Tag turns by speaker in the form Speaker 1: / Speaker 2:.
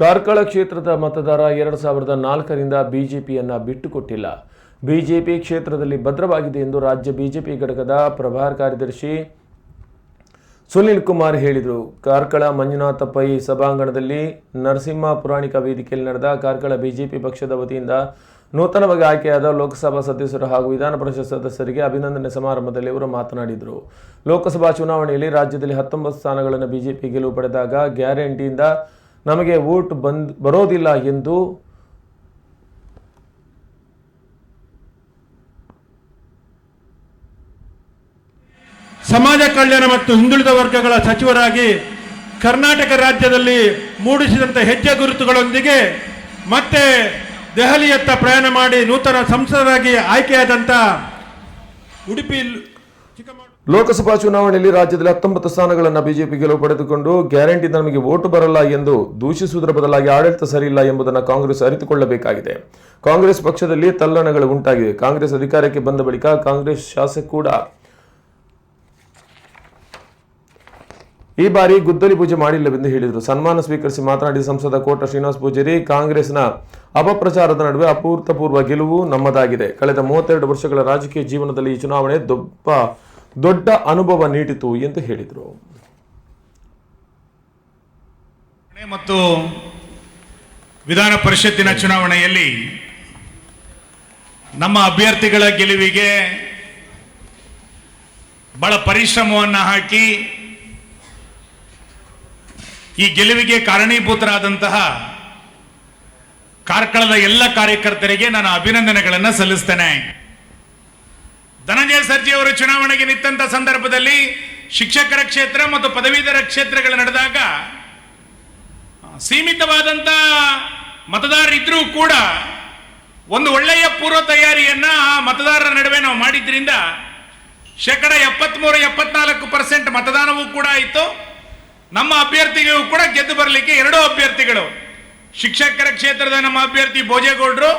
Speaker 1: ಕಾರ್ಕಳ ಕ್ಷೇತ್ರದ ಮತದಾರ ಎರಡು ಸಾವಿರದ ನಾಲ್ಕರಿಂದ ಬಿಜೆಪಿಯನ್ನು ಬಿಟ್ಟುಕೊಟ್ಟಿಲ್ಲ. ಬಿಜೆಪಿ ಕ್ಷೇತ್ರದಲ್ಲಿ ಭದ್ರವಾಗಿದೆ ಎಂದು ರಾಜ್ಯ ಬಿಜೆಪಿ ಘಟಕದ ಪ್ರಭಾರ ಕಾರ್ಯದರ್ಶಿ ಸುನಿಲ್ ಕುಮಾರ್ ಹೇಳಿದರು. ಕಾರ್ಕಳ ಮಂಜುನಾಥ ಪೈ ಸಭಾಂಗಣದಲ್ಲಿ ನರಸಿಂಹ ಪುರಾಣಿಕ ವೇದಿಕೆಯಲ್ಲಿ ನಡೆದ ಕಾರ್ಕಳ ಬಿಜೆಪಿ ಪಕ್ಷದ ವತಿಯಿಂದ ನೂತನವಾಗಿ ಆಯ್ಕೆಯಾದ ಲೋಕಸಭಾ ಸದಸ್ಯರು ಹಾಗೂ ವಿಧಾನ ಪರಿಷತ್ ಸದಸ್ಯರಿಗೆ ಅಭಿನಂದನೆ ಸಮಾರಂಭದಲ್ಲಿ ಅವರು ಮಾತನಾಡಿದರು. ಲೋಕಸಭಾ ಚುನಾವಣೆಯಲ್ಲಿ ರಾಜ್ಯದಲ್ಲಿ ಹತ್ತೊಂಬತ್ತು ಸ್ಥಾನಗಳನ್ನು ಬಿಜೆಪಿ ಗೆಲುವು ಪಡೆದಾಗ ಗ್ಯಾರಂಟಿಯಿಂದ ನಮಗೆ ಓಟ್ ಬಂದ್ ಬರೋದಿಲ್ಲ ಎಂದು
Speaker 2: ಸಮಾಜ ಕಲ್ಯಾಣ ಮತ್ತು ಹಿಂದುಳಿದ ವರ್ಗಗಳ ಸಚಿವರಾಗಿ ಕರ್ನಾಟಕ ರಾಜ್ಯದಲ್ಲಿ ಮೂಡಿಸಿದಂಥ ಹೆಜ್ಜೆ ಗುರುತುಗಳೊಂದಿಗೆ ಮತ್ತೆ ದೆಹಲಿಯತ್ತ ಪ್ರಯಾಣ ಮಾಡಿ ನೂತನ ಸಂಸದರಾಗಿ ಆಯ್ಕೆಯಾದಂಥ ಉಡುಪಿ
Speaker 1: ಲೋಕಸಭಾ ಚುನಾವಣೆಯಲ್ಲಿ ರಾಜ್ಯದಲ್ಲಿ ಹತ್ತೊಂಬತ್ತು ಸ್ಥಾನಗಳನ್ನು ಬಿಜೆಪಿ ಗೆಲುವು ಪಡೆದುಕೊಂಡು ಗ್ಯಾರಂಟಿ ನಮಗೆ ಓಟು ಬರಲ್ಲ ಎಂದು ದೂಷಿಸುವುದರ ಬದಲಾಗಿ ಆಡಳಿತ ಸರಿಯಿಲ್ಲ ಎಂಬುದನ್ನು ಕಾಂಗ್ರೆಸ್ ಅರಿತುಕೊಳ್ಳಬೇಕಾಗಿದೆ. ಕಾಂಗ್ರೆಸ್ ಪಕ್ಷದಲ್ಲಿ ತಲ್ಲಣಗಳು ಉಂಟಾಗಿವೆ. ಕಾಂಗ್ರೆಸ್ ಅಧಿಕಾರಕ್ಕೆ ಬಂದ ಬಳಿಕ ಕಾಂಗ್ರೆಸ್ ಶಾಸಕ ಕೂಡ ಈ ಬಾರಿ ಗುದ್ದಲಿ ಪೂಜೆ ಮಾಡಿಲ್ಲವೆಂದು ಹೇಳಿದರು. ಸನ್ಮಾನ ಸ್ವೀಕರಿಸಿ ಮಾತನಾಡಿದ ಸಂಸದ ಕೋಟ ಶ್ರೀನಿವಾಸ ಪೂಜಾರಿ, ಕಾಂಗ್ರೆಸ್ನ ಅಪಪ್ರಚಾರದ ನಡುವೆ ಅಪೂರ್ತಪೂರ್ವ ಗೆಲುವು ನಮ್ಮದಾಗಿದೆ. ಕಳೆದ ಮೂವತ್ತೆರಡು ವರ್ಷಗಳ ರಾಜಕೀಯ ಜೀವನದಲ್ಲಿ ಈ ಚುನಾವಣೆ ದೊಡ್ಡ ದೊಡ್ಡ ಅನುಭವ ನೀಡಿತು ಎಂದು ಹೇಳಿದರು.
Speaker 3: ಮತ್ತು ವಿಧಾನ ಪರಿಷತ್ತಿನ ಚುನಾವಣೆಯಲ್ಲಿ ನಮ್ಮ ಅಭ್ಯರ್ಥಿಗಳ ಗೆಲುವಿಗೆ ಬಹಳ ಪರಿಶ್ರಮವನ್ನು ಹಾಕಿ ಈ ಗೆಲುವಿಗೆ ಕಾರಣೀಭೂತರಾದಂತಹ ಕಾರ್ಕಳದ ಎಲ್ಲ ಕಾರ್ಯಕರ್ತರಿಗೆ ನಾನು ಅಭಿನಂದನೆಗಳನ್ನು ಸಲ್ಲಿಸ್ತೇನೆ. ಧನಂಜಯ ಸರ್ಜಿ ಅವರು ಚುನಾವಣೆಗೆ ನಿಂತ ಸಂದರ್ಭದಲ್ಲಿ ಶಿಕ್ಷಕರ ಕ್ಷೇತ್ರ ಮತ್ತು ಪದವೀಧರ ಕ್ಷೇತ್ರಗಳು ನಡೆದಾಗ ಸೀಮಿತವಾದಂಥ ಮತದಾರರಿದ್ರೂ ಕೂಡ ಒಂದು ಒಳ್ಳೆಯ ಪೂರ್ವ ತಯಾರಿಯನ್ನ ಮತದಾರರ ನಡುವೆ ನಾವು ಮಾಡಿದ್ರಿಂದ ಶೇಕಡ ಎಪ್ಪತ್ಮೂರು, ಎಪ್ಪತ್ನಾಲ್ಕು ಪರ್ಸೆಂಟ್ ಮತದಾನವೂ ಕೂಡ ಆಯಿತು. ನಮ್ಮ ಅಭ್ಯರ್ಥಿಗೂ ಕೂಡ ಗೆದ್ದು ಬರಲಿಕ್ಕೆ ಎರಡೂ ಅಭ್ಯರ್ಥಿಗಳು, ಶಿಕ್ಷಕರ ಕ್ಷೇತ್ರದ ನಮ್ಮ ಅಭ್ಯರ್ಥಿ ಭೋಜೇಗೌಡರು